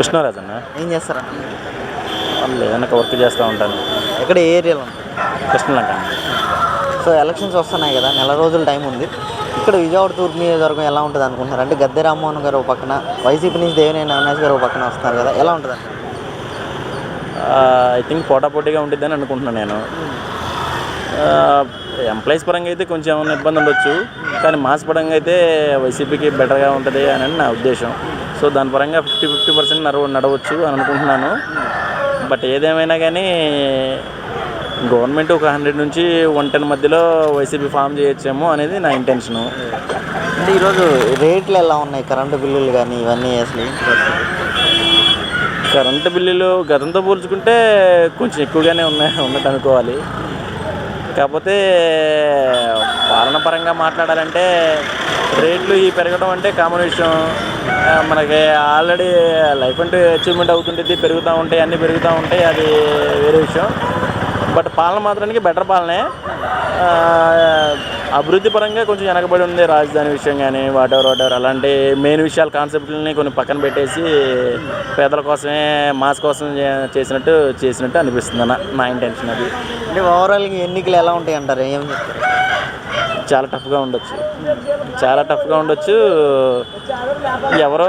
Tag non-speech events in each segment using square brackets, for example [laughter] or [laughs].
కృష్ణరాజు అన్న ఏం చేస్తారన్న ఏదైనా వర్క్ చేస్తూ ఉంటాను ఎక్కడ ఏ ఏరియాలో కృష్ణలంక. సో ఎలక్షన్స్ వస్తున్నాయి కదా నెల రోజుల టైం ఉంది. ఇక్కడ విజయవాడ తూర్పు నియోజకవర్గం ఎలా ఉంటుంది అనుకుంటున్నారు? అంటే గద్దె రామ్మోహన్ గారు ఒక పక్కన వైసీపీ నుంచి దేవినేని అవినాష్ గారు ఒక పక్కన వస్తున్నారు కదా ఎలా ఉంటుంది ఐ థింక్ పోటాపోటీగా ఉండిద్దని అనుకుంటున్నాను నేను. ఎంప్లాయీస్ పరంగా అయితే కొంచెం ఏమైనా ఇబ్బంది ఉండొచ్చు కానీ మాస్ పరంగా అయితే వైసీపీకి బెటర్గా ఉంటుంది అని నా ఉద్దేశం. సో దాని పరంగా ఫిఫ్టీ ఫిఫ్టీ పర్సెంట్ నడవ నడవచ్చు అని అనుకుంటున్నాను. బట్ ఏదేమైనా కానీ గవర్నమెంట్ ఒక హండ్రెడ్ నుంచి వన్ టెన్ మధ్యలో వైసీపీ ఫామ్ చేయొచ్చేమో అనేది నా ఇంటెన్షను. అంటే ఈరోజు రేట్లు ఎలా ఉన్నాయి? కరెంటు బిల్లులు కానీ ఇవన్నీ అసలు? కరెంటు బిల్లులు గతంతో పోల్చుకుంటే కొంచెం ఎక్కువగానే ఉన్నాయి ఉన్నట్టు అనుకోవాలి. కాకపోతే పాలన పరంగా మాట్లాడాలంటే రేట్లు ఈ పెరగడం అంటే కామన్ విషయం. మనకి ఆల్రెడీ లైఫ్ అంటూ అచీవ్మెంట్ అవుతుంటుంది పెరుగుతూ ఉంటాయి అన్నీ పెరుగుతూ ఉంటాయి అది వేరే విషయం. బట్ పాలన మాత్రానికి బెటర్ పాలనే. అభివృద్ధి పరంగా కొంచెం వెనకబడి ఉంది రాజధాని విషయం కానీ వాటెవర్ వాటెవర్. అలాంటి మెయిన్ విషయాలు కాన్సెప్ట్లని కొన్ని పక్కన పెట్టేసి పేదల కోసమే మాస్ కోసం చేసినట్టు చేసినట్టు అనిపిస్తుంది అన్న నా ఇంటెన్షన్ అది. అంటే ఓవరాల్గా ఎన్నికలు ఎలా ఉంటాయి అంటారు ఏం చెప్తారు? చాలా టఫ్గా ఉండొచ్చు. చాలా టఫ్గా ఉండొచ్చు. ఎవరో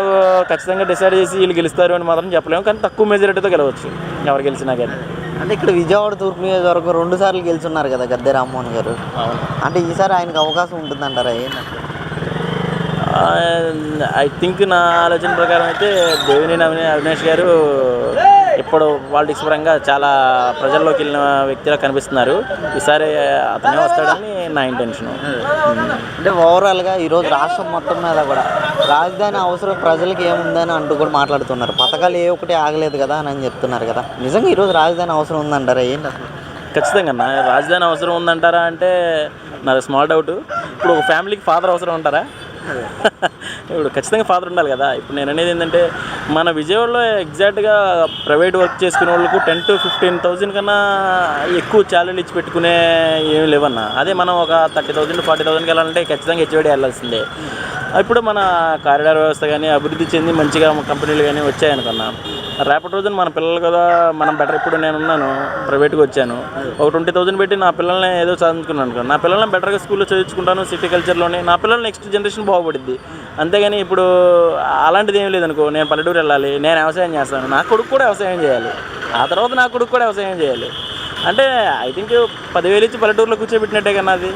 ఖచ్చితంగా డిసైడ్ చేసి వీళ్ళు గెలుస్తారు అని మాత్రం చెప్పలేము. కానీ తక్కువ మెజారిటీతో గెలవచ్చు. ఎవరు గెలిచినా కానీ. అంటే ఇక్కడ విజయవాడ తూర్పు నియోజకవర్గం రెండు సార్లు గెలుచున్నారు కదా గద్దె రామ్మోహన్ గారు. అంటే ఈసారి ఆయనకు అవకాశం ఉంటుందంటారా? ఏంటంటే ఐ థింక్ నా ఆలోచన ప్రకారం అయితే దేవినేని అవినే అవినాష్ గారు ఇప్పుడు పాలిటిక్స్ పరంగా చాలా ప్రజల్లోకి వెళ్ళిన వ్యక్తిలా కనిపిస్తున్నారు. ఈసారి అతనే వస్తాడని నా ఇంటెన్షన్ అంటే ఓవరాల్గా ఈరోజు రాష్ట్రం మొత్తం మీద కూడా రాజధాని అవసరం ప్రజలకు ఏముందని అంటూ కూడా మాట్లాడుతున్నారు. పథకాలు ఏ ఒకటి ఆగలేదు కదా అని అని చెప్తున్నారు కదా. నిజంగా ఈరోజు రాజధాని అవసరం ఉందంటారా? ఏంటి అసలు? ఖచ్చితంగా అన్న రాజధాని అవసరం ఉందంటారా అంటే నాకు స్మాల్ డౌట్ ఇప్పుడు ఒక ఫ్యామిలీకి ఫాదర్ అవసరం ఉంటారా? ఇప్పుడు ఖచ్చితంగా ఫాదర్ ఉండాలి కదా. ఇప్పుడు నేను అనేది ఏంటంటే మన విజయవాడలో ఎగ్జాక్ట్గా ప్రైవేట్ వర్క్ చేసుకునే వాళ్ళకు టెన్ టు ఫిఫ్టీన్ థౌజండ్ కన్నా ఎక్కువ చాలరీలు ఇచ్చి పెట్టుకునే ఏమి లేవన్నా. అదే మనం ఒక థర్టీ థౌజండ్ ఫార్టీ థౌజండ్కి వెళ్ళాలంటే ఖచ్చితంగా హెచ్ఓడి వెళ్ళాల్సిందే. ఇప్పుడు మన కారిడార్ వ్యవస్థ కానీ అభివృద్ధి చెంది మంచిగా కంపెనీలు కానీ వచ్చాయనుకున్నా. రేపటి రోజున మన పిల్లలు కదా మనం బెటర్ ఇప్పుడు నేను ఉన్నాను ప్రైవేట్గా వచ్చాను. ఒక ట్వంటీ థౌసండ్ పెట్టి నా పిల్లల్ని ఏదో చదువుకున్నాను అనుకో నా పిల్లల్ని బెటర్గా స్కూల్లో చదివించుకుంటాను సిటీ కల్చర్లోనే నా పిల్లలు నెక్స్ట్ జనరేషన్ బాగుపడుద్ది. అంతేగాని ఇప్పుడు అలాంటిది ఏం లేదనుకో నేను పల్లెటూరు వెళ్ళాలి నేను వ్యవసాయం చేస్తాను నా కొడుకు కూడా వ్యవసాయం చేయాలి ఆ తర్వాత నా కొడుకు కూడా వ్యవసాయం చేయాలి. అంటే ఐ థింక్ పదివేలు ఇచ్చి పల్లెటూరులో కూర్చోబెట్టినట్టే కన్నా అది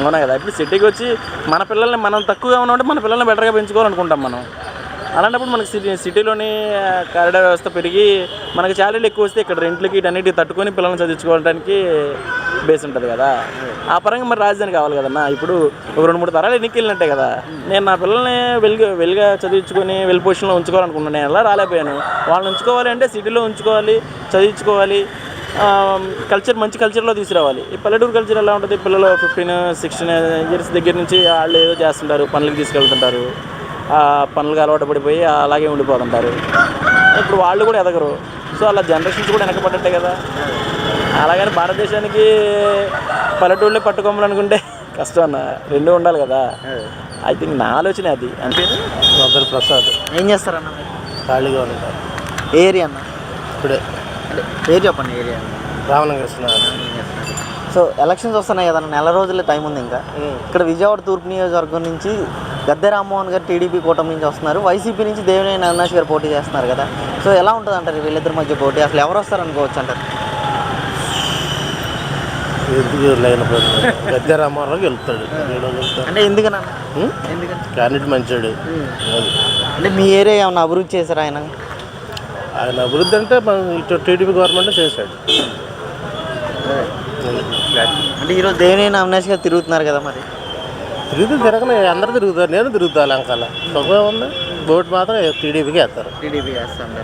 అవునా కదా? ఇప్పుడు సిటీకి వచ్చి మన పిల్లల్ని మనం తక్కువగా ఉన్నామంటే మన పిల్లల్ని బెటర్గా పెంచుకోవాలనుకుంటాం మనం. అలాంటప్పుడు మనకి సిటీ సిటీలోని కారిడార్ వ్యవస్థ పెరిగి మనకి శాలరీలు ఎక్కువ వస్తే ఇక్కడ రెంట్లకి వీటన్నిటికి తట్టుకొని పిల్లల్ని చదివించుకోవడానికి బేస్ ఉంటుంది కదా. ఆ పరంగా మరి రాజధాని కావాలి కదన్నా? ఇప్పుడు ఒక రెండు మూడు తరాలు ఎన్నికి వెళ్ళినట్టే కదా. నేను నా పిల్లల్ని వెలుగు వెలుగా చదివించుకొని వెల్ పొజిషన్లో ఉంచుకోవాలనుకున్నాను నేను అలా రాలేకపోయాను? వాళ్ళని ఉంచుకోవాలి అంటే సిటీలో ఉంచుకోవాలి చదివించుకోవాలి కల్చర్ మంచి కల్చర్లో తీసుకురావాలి. ఈ పల్లెటూరు కల్చర్ ఎలా ఉంటుంది? పిల్లలు ఫిఫ్టీన్ సిక్స్టీన్ ఇయర్స్ దగ్గర నుంచి వాళ్ళు ఏదో చేస్తుంటారు పనులకు తీసుకెళ్తుంటారు. పనులకు అలవాటు పడిపోయి అలాగే ఉండిపోతుంటారు. ఇప్పుడు వాళ్ళు కూడా ఎదగరు. సో అలా జనరేషన్స్ కూడా వెనకబడ్డట్టే కదా. అలాగని భారతదేశానికి పల్లెటూళ్ళని పట్టుకోవాలనుకుంటే [laughs] కష్టం అన్న. రెండు ఉండాలి కదా. ఐ థింక్ నా ఆలోచన అది. పేరు ప్రసాద్. ఏం చేస్తారన్న ఖాళీగా ఉంటాను ఏ ఏరియా అన్న? ఇప్పుడే. అంటే పేరు చెప్పండి ఏరియా రామనగర్ సో ఎలక్షన్స్ వస్తున్నాయి కదా నెల రోజుల టైం ఉంది ఇంకా. ఇక్కడ విజయవాడ తూర్పు నియోజకవర్గం నుంచి గద్దె రామ్మోహన్ గారు టీడీపీ కూటమి నుంచి వస్తున్నారు. వైసీపీ నుంచి దేవినేని అవినాష్ గారు పోటీ చేస్తున్నారు కదా. సో ఎలా ఉంటుంది అంటారు వీళ్ళిద్దరి మధ్య పోటీ? అసలు ఎవరు వస్తారు అనుకోవచ్చు అంటారు గద్దె రామారావు వెళ్తాడు అంటే ఎందుకన్నా? క్యాండిడేట్ మంచోడు. అంటే మీ ఏరియా ఏమన్నా అభివృద్ధి చేశారా ఆయన? ఆయన అభివృద్ధి అంటే మన ఇటు టీడీపీ గవర్నమెంట్ చేశాడు. అంటే ఈరోజు దేవినేని అవినాష్ గారు తిరుగుతున్నారు కదా మరి. తిరుగుతూ తిరగని అందరూ తిరుగుతారు నేను తిరుగుతా లంకాల. తక్కువ ఉంది. ఓటు మాత్రం టీడీపీకి వేస్తారు. టీడీపీ చేస్తాను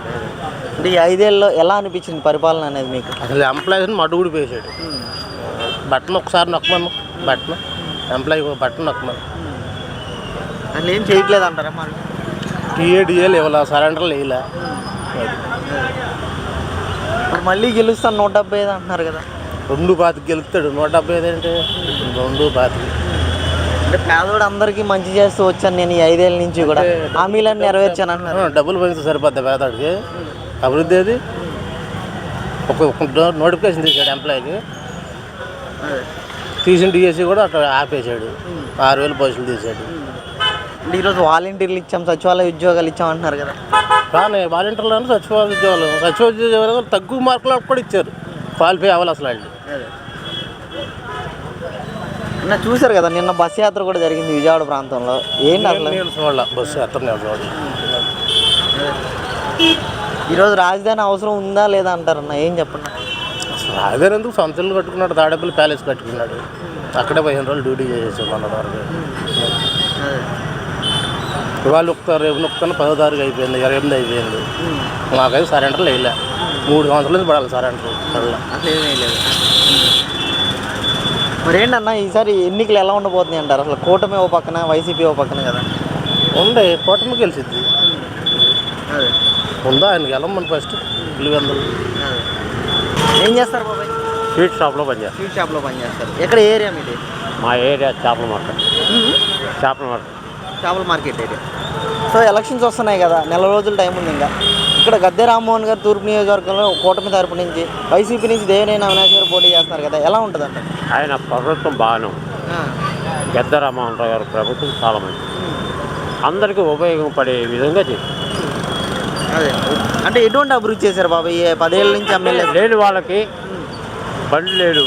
అంటే ఈ ఐదేళ్ళలో ఎలా అనిపించింది పరిపాలన అనేది మీకు? అసలు ఎంప్లాయీస్ని మడుగుడు పేసాడు బట్టన్ ఒకసారి నొక్కమను. బట్టన్. ఎంప్లాయీ బట్టన్ నొక్కమను. అసలు ఏం చేయట్లేదు అంటారా మరి? టీఏడిఏలు ఇవ్వాల సరెండర్లు వేయలే ఇప్పుడు మళ్ళీ గెలుస్తాను నూట డెబ్బై ఐదు అంటున్నారు కదా. రెండు పాతికి గెలుస్తాడు. నూట డెబ్బై ఐదు అంటే రెండు పాతికి అంటే పేదోడు అందరికీ మంచి చేస్తూ వచ్చాను నేను ఈ ఐదేళ్ళ నుంచి కూడా. హామీలను నెరవేర్చాను అంటున్నారు ఆ, డబ్బులు పెంచితే సరిపోద్ది పేదవాడికి అభివృద్ధి ఏది? ఒక నోటిఫికేషన్ తీసాడు ఎంప్లాయీకి. తీసిన డిఎస్సి కూడా అట్లా ఆపేశాడు. ఆరు వేలు పోస్టులు తీసాడు అంటే ఈరోజు వాలంటీర్లు ఇచ్చాం సచివాలయ ఉద్యోగాలు ఇచ్చాం అంటున్నారు కదా. కానీ వాలంటీర్లు అంటే సచివాలయ ఉద్యోగాలు. సచివాలయ ఉద్యోగాలు తక్కువ మార్కులు కూడా ఇచ్చారు. క్వాలిఫై అవ్వాలి అసలు వాళ్ళు. నిన్న చూశారు కదా నిన్న బస్ యాత్ర కూడా జరిగింది విజయవాడ ప్రాంతంలో. ఏంటి అసలు? చూడాల బస్సు నేను చూడాలి ఈరోజు రాజధాని అవసరం ఉందా లేదా అంటారన్న ఏం చెప్పండి? అదే ఎందుకు ఇల్లు కట్టుకున్నాడు? తాడేపల్లి ప్యాలెస్ కట్టుకున్నాడు. అక్కడే పదిహేను రోజులు డ్యూటీ చేసేసాం మన వరకు. ఇవాళ నొక్కుతారు రేపు నొక్కుతాను పదో తారీఖు అయిపోయింది ఇరవై ఎనిమిది అయిపోయింది. మాకైతే సరెండర్లు వేయలే మూడు సంవత్సరాల నుంచి పడాలి సరెండర్. అసలు ఏమీ లేదు. మరి ఏంటన్నా ఈసారి ఎన్నికలు ఎలా ఉండబోతున్నాయి అంటారు? అసలు కూటమి ఓ పక్కన వైసీపీ ఓ పక్కన కదా. ఉండే కూటమి గెలిచిద్ది. ఉందా? ఆయనకి వెళ్ళమని ఫస్ట్ ఇల్లు వందలు ఏం చేస్తారు బాబాయ్? స్వీట్ షాప్లో పనిచేస్తాం. స్వీట్ షాప్లో పని చేస్తారు ఎక్కడ ఏరియా మీది? మా ఏరియా చేపల మార్కెట్. చేపల మార్కెట్. చేపల మార్కెట్ ఏరియా. సో ఎలక్షన్స్ వస్తున్నాయి కదా. నెల రోజులు టైం ఉంది ఇంకా. ఇక్కడ గద్దె రామ్మోహన్ గారు తూర్పు నియోజకవర్గంలో కూటమి తరపు నుంచి వైసీపీ నుంచి దేవినేని అవినాష్ గారు పోటీ చేస్తున్నారు కదా ఎలా ఉంటుందంట? ఆయన ప్రభుత్వం బాగానే ఉంది. గద్ద రామ్మోహన్ రావు గారి ప్రభుత్వం చాలా మంచిది. అందరికీ ఉపయోగపడే విధంగా అదే. అంటే ఎటువంటి అభివృద్ధి చేశారు బాబు? ఈ పదేళ్ళ నుంచి ఎమ్మెల్యే లేని వాళ్ళకి బండి లేడు.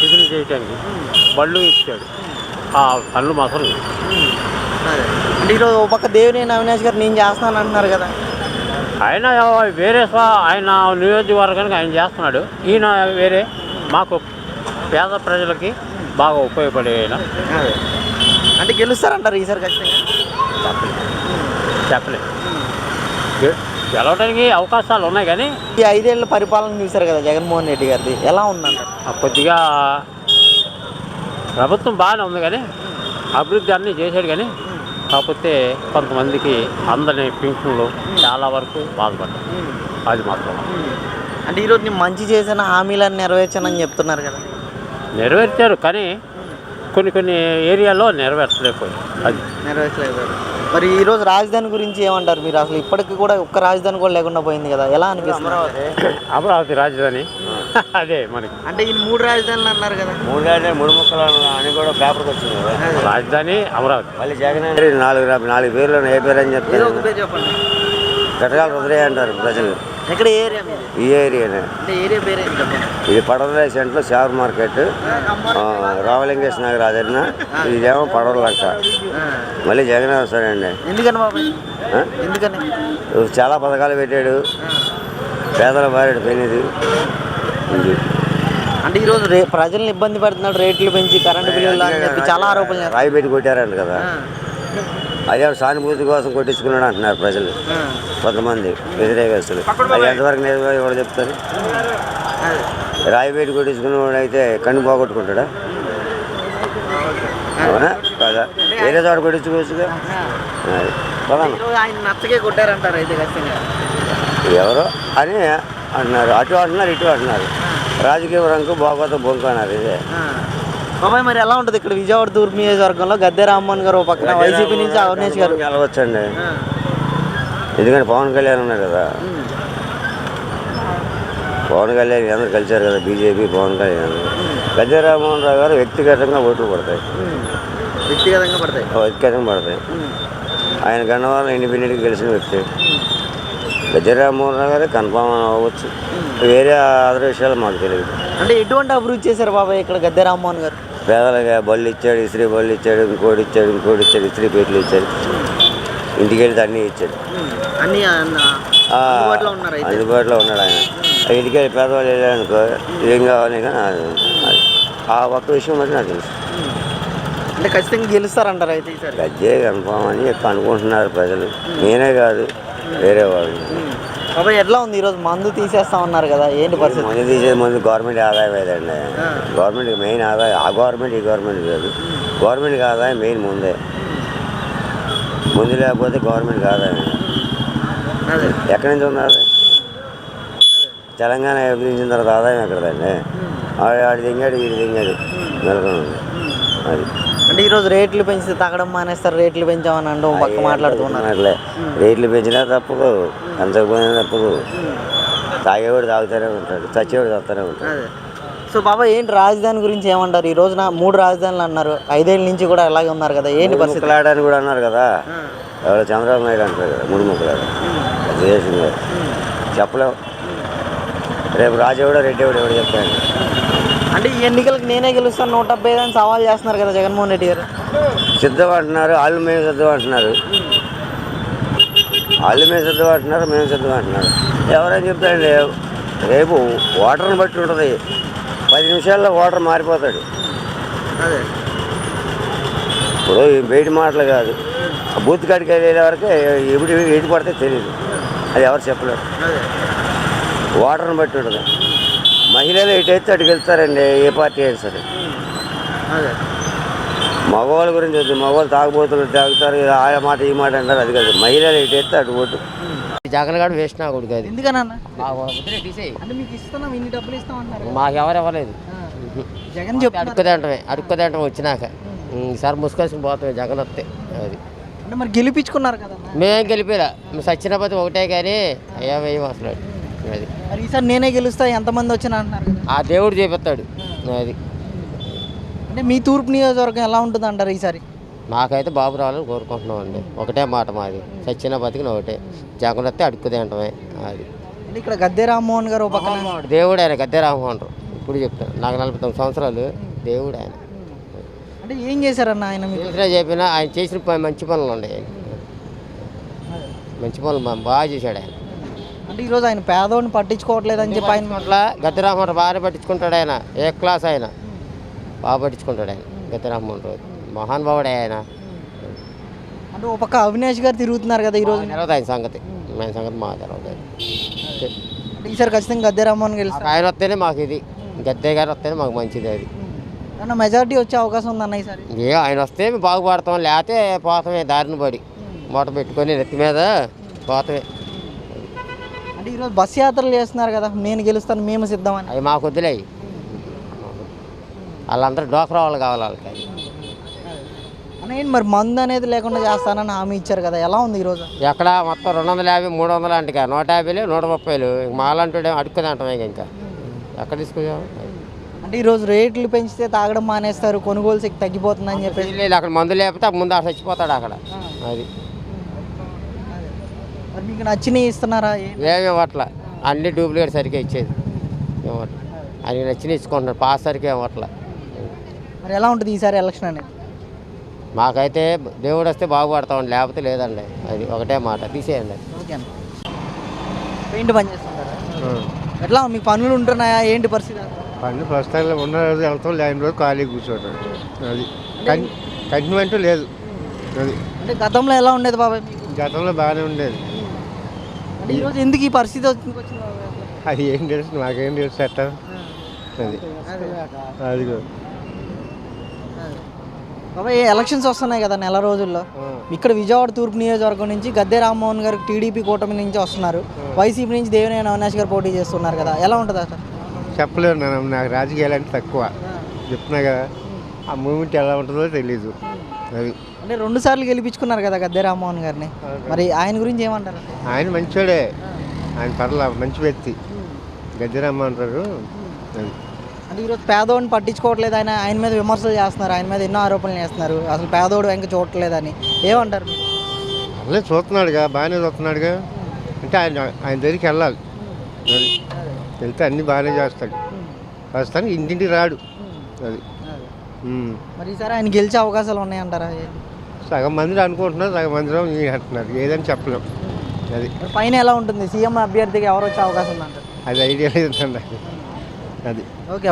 టిఫిన్ చేయటానికి బళ్ళు ఇచ్చాడు. ఆ పనులు మాత్రం అంటే ఈరోజు పక్క దేవినేని అవినాష్ గారు నేను చేస్తాను అంటున్నారు కదా. ఆయన వేరే స్వా- ఆయన నియోజకవర్గానికి ఆయన చేస్తున్నాడు. ఈయన వేరే. మాకు పేద ప్రజలకి బాగా ఉపయోగపడే ఆయన అంటే గెలుస్తారంటారు ఈసారి ఖచ్చితంగా? చెప్పలేదు గెలవడానికి అవకాశాలు ఉన్నాయి కానీ ఈ ఐదేళ్ళ పరిపాలన చూశారు కదా జగన్మోహన్ రెడ్డి గారిది. ఎలా ఉందంటారు? ఆ కొద్దిగా ప్రభుత్వం బాగానే ఉంది కానీ అభివృద్ధి అన్నీ చేశాడు కానీ కాకపోతే కొంతమందికి అందని పింఛన్లు చాలా వరకు బాధపడ్డారు. అది మాత్రం. అంటే ఈరోజు నేను మంచి చేసిన హామీలను నెరవేర్చానని చెప్తున్నారు కదా. నెరవేర్చారు కానీ కొన్ని కొన్ని ఏరియాలో నెరవేర్చలేకపోయారు. అది. నెరవేర్చలేదు మరి ఈరోజు రాజధాని గురించి ఏమంటారు మీరు? అసలు ఇప్పటికి కూడా ఒక్క రాజధాని కూడా లేకుండా పోయింది కదా. ఎలా అనిపిస్తుంది? అమరావతి. రాజధాని. [laughs] అదే మనకి. అంటే ఈ మూడు రాజధానులు అన్నారు కదా. మూడు మూడు ముక్కలు అని కూడా పేపర్కి వచ్చింది కదా. రాజధాని అమరావతి. మళ్ళీ జగన్ నాలుగు నాలుగు పేర్లు ఏ పేరు అని పేరు చెప్పండి. కటకాల రుద్రయ్య అంటారు ప్రజలు. ఎక్కడ ఏరియా ఈ ఏరియానే. ఏరియా పేరు ఇది పడవల సెంటర్ షేర్ మార్కెట్. ఆ, రామలింగేశ్వర నగర్ అదన్న ఇదేమో పడవల లెక్క. ఆ. మళ్ళీ జగన్ వస్తాడండి ఎందుకని బాబు? ఎందుకని? చాలా పథకాలు పెట్టాడు. పేదల బారెడు పోయినది అంటే ఈరోజు రే ప్రజల్ని ఇబ్బంది పెడుతున్నాడు రేట్లు పెంచి కరెంటు బిల్లులు అని చెప్పి చాలా ఆరోపణలు. రాయి పెట్టి కొట్టారంట కదా. అదే సానుభూతి కోసం కొట్టించుకున్నాడు అంటున్నారు ప్రజలు. కొంతమంది వ్యతిరేకస్తులు. అది ఎంతవరకు నిజమో ఎవరు చెప్తారు? అదే. రాయి పెట్టి కొట్టించుకున్న వాడు అయితే కన్ను పోగొట్టుకుంటాడా? అవునా? కాదా. వేరే చోట కొట్టించుకోవచ్చుగా? ఎవరో? అని అంటున్నారు. అటు అంటున్నారు ఇటు అంటున్నారు. రాజకీయ రంగు బాగోత బొంకు అన్నారు ఇదే. బాబాయ్ మరి ఎలా ఉంటుంది ఇక్కడ విజయవాడ తూర్పు నియోజకవర్గంలో? గద్దె రామ్మోహన్ గారు ఓ పక్కన వైసీపీ నుంచి అవినేష్ గారు. గెలవచ్చండి. ఎందుకంటే పవన్ కళ్యాణ్ ఉన్నారు కదా. పవన్ కళ్యాణ్ అందరూ కలిశారు కదా బీజేపీ పవన్ కళ్యాణ్. గద్దె రామ్మోహన్ రావు గారు వ్యక్తిగతంగా ఓట్లు పడతాయి. వ్యక్తిగతంగా పడతాయి. వ్యక్తిగతంగా పడతాయి. ఆయన గన్నవరం ఇండిపెండెంట్గా గెలిచిన వ్యక్తి. గద్దె రామ్మోహన్ రావు గారు కన్ఫామ్ అవ్వచ్చు. వేరే అదర్ విషయాలు మాకు తెలియదు. అంటే ఎటువంటి అభివృద్ధి చేశారు బాబాయ్ ఇక్కడ గద్దె రామ్మోహన్ గారు? పేదలుగా బళ్ళు ఇచ్చాడు ఇస్త్రీ బళ్ళు ఇచ్చాడు ఇంకోటి ఇచ్చాడు ఇంకోటి ఇచ్చాడు ఇస్త్రీ పేట్లు ఇచ్చాడు. ఇంటికి వెళ్తే అన్నీ ఇచ్చాడు. అందుబాటులో ఉన్నాడు ఆయన. ఇంటికి వెళ్ళి పేదవాళ్ళు వెళ్ళారనుకో ఏం కావాలి. ఆ ఒక్క విషయం మరి నాకు తెలుసు. అంటే ఖచ్చితంగా గెలుస్తారంటారు అయితే కన్ఫామ్ అని చెప్పి అనుకుంటున్నారు ప్రజలు. నేనే కాదు వేరే వాళ్ళు. ఎట్లా ఉంది ఈరోజు? మందు తీసేస్తా ఉన్నారు కదా ఏంటి పరిస్థితి? మందు తీసేది ముందు గవర్నమెంట్ ఆదాయం ఏదండి? ఆ. గవర్నమెంట్కి మెయిన్ ఆదాయం ఆ గవర్నమెంట్ ఈ గవర్నమెంట్ కాదు. గవర్నమెంట్కి ఆదాయం మెయిన్ ముందే. ముందు లేకపోతే గవర్నమెంట్కి ఆదాయం ఎక్కడి నుంచి ఉంది ఆదాయం? తెలంగాణ విభజించిన తర్వాత ఆదాయం ఎక్కడదండి? ఆడు దింగాడు వీడు దింగాడు. నెలకొని ఉంది అది. అంటే ఈరోజు రేట్లు పెంచితే తాగడం మానేస్తారు రేట్లు పెంచామని అంటే ఒక పక్క మాట్లాడుతున్నారు అట్లే రేట్లు పెంచినా తప్పదు అంతకపోయినా తప్పదు తాగేవాడు తాగుతూనే ఉంటాడు చచ్చేవాడు తాగుతూనే ఉంటాడు. సో బాబా ఏంటి రాజధాని గురించి ఏమంటారు? ఈ రోజున మూడు రాజధానులు అన్నారు ఐదేళ్ళ నుంచి కూడా అలాగే ఉన్నారు కదా ఏంటి పరిస్థితి? ముక్కలాడని కూడా అన్నారు కదా. ఎవరో చంద్రబాబు నాయుడు అంటారు కదా మూడు ముక్కలాడు చెప్పలేవు రేపు రాజేవాడు రెడ్డివాడు ఎవడు చెప్తాడు? అంటే ఈ ఎన్నికలకు నేనే గెలుస్తాను నూట డెబ్బై ఐదు అని సవాల్ చేస్తున్నారు కదా జగన్మోహన్ రెడ్డి గారు. సిద్ధం అంటున్నారు వాళ్ళు మేము సిద్ధం అంటున్నారు వాళ్ళు మేము సిద్ధం అంటున్నారు మేము సిద్ధం అంటున్నారు ఎవరైనా చెప్తారండి రేపు ఓటర్ని బట్టి ఉంటుంది. పది నిమిషాల్లో ఓటర్ మారిపోతాడు. అదే. ఇప్పుడు బయట మాటలు కాదు. ఆ బూత్ కాడికి వెళ్ళే వరకు ఎప్పుడు ఎటు పడితే తెలియదు అది ఎవరు చెప్పలేరు. అదే. ఓటర్ని బట్టి ఉంటుంది. మహిళలు ఎటు అయితే అటుకు వెళ్తారండి ఏ పార్టీ అయినా సరే. అదే. మగవాళ్ళ గురించి వద్దు మగవాళ్ళు తాగుబోతులు తాగుతారు ఆ మాట ఈ మాట అంటారు అది కాదు. మహిళలు ఎటు అయితే అటు ఓటు జగన్ గారు వేస్ట్ నా కొడుకు అది. ఎందుకనన్నా మాకు వదిలే తీసేయ్. అంటే మీకు ఇస్తున్నాం ఇన్ని డబ్బులు ఇస్తాం అంటారు మాకు ఎవరు ఇవ్వలేదు. జగన్ అడుక్కుదేంటమే అడుక్కుదేంటం వచ్చినాక. ఈసారి ముసుకొచ్చి పోతాం జగన్ వస్తే. అది. అంటే మరి గెలిపించుకున్నారు కదా మేమేం గెలిపిరా సచ్చినపతి ఒకటే కానీ అయ్యా వేయం అసలు అది. మరి ఈసారి నేనే గెలుస్తా ఎంతమంది వచ్చినా అంటున్నారు కదా. ఆ దేవుడు చేపిస్తాడు. అది. అంటే మీ తూర్పు నియోజకవర్గం ఎలా ఉంటుంది అంటారు ఈసారి? నాకైతే బాబు రావాలని కోరుకుంటున్నాం అండి ఒకటే మాట మాది. సచ్చిన బతికిన ఒకటే. జగన్ వస్తే అడుక్కుదేంటమే అది. అంటే ఇక్కడ గద్దె రామ్మోహన్ గారు పక్కన దేవుడు ఆయన గద్దె రామోహన్ రావు. ఇప్పుడు చెప్తాను. నాకు నలభై తొమ్మిది సంవత్సరాలు దేవుడు ఆయన. అంటే ఏం చేశారన్న ఆయన మీకు? చేసినా చెప్పినా ఆయన చేసిన మంచి పనులు ఉన్నాయి మంచి పనులు మా- బాగా చేశాడు ఆయన. అంటే ఈరోజు ఆయన పేదోడిని పట్టించుకోవట్లేదని చెప్పి ఆయన అట్లా బాగా పట్టించుకుంటాడు ఆయన. ఏ క్లాస్ ఆయన? బాగా పట్టించుకుంటాడు ఆయన. గద్దెరామోహన్ రావు మహానుభావుడే ఆయన. అంటే ఒక పక్క అవినాష్ గారు తిరుగుతున్నారు కదా ఈరోజు తర్వాత ఆయన సంగతి. ఆయన సంగతి మా తర్వాత అంటే ఈసారి ఖచ్చితంగా గద్దె రామ్మోహన్ గెలుస్తారు ఆయన వస్తేనే మాకు ఇది. గద్దె గారు వస్తేనే మాకు మంచిది అది. అన్న మెజారిటీ వచ్చే అవకాశం ఉందన్న ఈసారి? ఏ ఆయన వస్తే మేము బాగుపడతాం. లేకపోతే పోతామే దారిని పడి. మూట పెట్టుకొని నెత్తి మీద పోతామే. అంటే ఈరోజు బస్ యాత్రలు చేస్తున్నారు కదా నేను గెలుస్తాను మేము సిద్ధమని. అవి మాకు వద్దులేయి వాళ్ళందరూ డోకరా వాళ్ళు కావాలి వాళ్ళకి. అవి. అన్న ఏంటి మరి మందు అనేది లేకుండా చేస్తానని హామీ ఇచ్చారు కదా ఎలా ఉంది ఈరోజు? ఎక్కడ మొత్తం రెండు వందల యాభై మూడు వందలు అంటే నూట యాభైలు నూట ముప్పైలు ఇంక మాలంటే అడుక్కుని అంటాం ఇక ఇంకా. ఎక్కడ తీసుకొచ్చాము అంటే ఈరోజు రేట్లు పెంచితే తాగడం మానేస్తారు కొనుగోలు శక్తి తగ్గిపోతుందని చెప్పేసి. అక్కడ మందు లేకపోతే ముందు అక్కడ చచ్చిపోతాడు అక్కడ. అది. మరి మీకు నచ్చినవి ఇస్తున్నారా? ఏమి ఇవ్వట్ల. అన్ని డూప్లికేట్ సరిగ్గా ఇచ్చేది. ఇవ్వట్ల. అని నచ్చిన ఇచ్చుకుంటున్నాడు పాస్ సరిగ్గా ఇవ్వట్ల. మరి ఎలా ఉంటుంది ఈసారి ఎలక్షన్ అనేది? మాకైతే దేవుడు వస్తే బాగుపడతామండి లేకపోతే లేదండి. అది ఒకటే మాట. తీసేయండి. అది. ఓకే పెయింట్ పని చేస్తుంటారా? ఎట్లా? మీకు పనులు ఉంటున్నాయా? ఏంటి పరిస్థితి? పన్ను ప్రస్తుతానికి ఉన్న రోజు వెళ్తాం. లేని రోజు ఖాళీ కూర్చోవటం అది. కన్ కంటిన్యూమెంట్ లేదు. అది. అంటే గతంలో ఎలా ఉండేది బాబాయ్ మీకు? గతంలో బాగానే ఉండేది. అంటే ఈరోజు ఎందుకు ఈ పరిస్థితి వచ్చింది? అది ఏం తెలుసు నాకేం తెలుసు అట్ట అది. అదిగో బాబాయ్ ఎలక్షన్స్ వస్తున్నాయి కదా నెల రోజుల్లో. ఇక్కడ విజయవాడ తూర్పు నియోజకవర్గం నుంచి గద్దె రామ్మోహన్ గారు టీడీపీ కూటమి నుంచి వస్తున్నారు. వైసీపీ నుంచి దేవినేని అవినాష్ గారు పోటీ చేస్తున్నారు కదా. ఎలా ఉంటుంది అసలు చెప్పలేను నేను నాకు రాజకీయాలు అంటే తక్కువ. చెప్తున్నా కదా. ఆ మూమెంట్ ఎలా ఉంటుందో తెలీదు. అది. అంటే రెండు సార్లు గెలిపించుకున్నారు కదా గద్దె రామ్మోహన్ గారిని. మరి ఆయన గురించి ఏమంటారు? ఆయన మంచోడే. ఆయన పర్ల మంచి వ్యక్తి. గద్దెరమ్మ అంటారు అది. అంటే ఈరోజు పేదోడిని పట్టించుకోవట్లేదు ఆయన. ఆయన మీద విమర్శలు చేస్తున్నారు. ఆయన మీద ఎన్నో ఆరోపణలు చేస్తున్నారు. అసలు పేదోడు వెంక చూడట్లేదని. ఏమంటారు? అల్లే చూస్తున్నాడుగా. బాగానే చూస్తున్నాడుగా. అంటే ఆయన ఆయన దగ్గరికి వెళ్ళాలి. వెళ్తే అన్నీ బాగానే చేస్తాడు. ప్రస్తుతానికి ఇంటింటికి రాడు. అది. మరి ఈసారి ఆయన గెలిచే అవకాశాలు ఉన్నాయంటారా? సగం మంది అనుకుంటున్నారు సగం మంది అంటున్నారు. ఏదని చెప్పలేం. అది. పైన ఎలా ఉంటుంది? సీఎం అభ్యర్థికి ఎవరు వచ్చే అవకాశం ఉందంటారు అది ఐడియా లేదండి. అది. ఓకే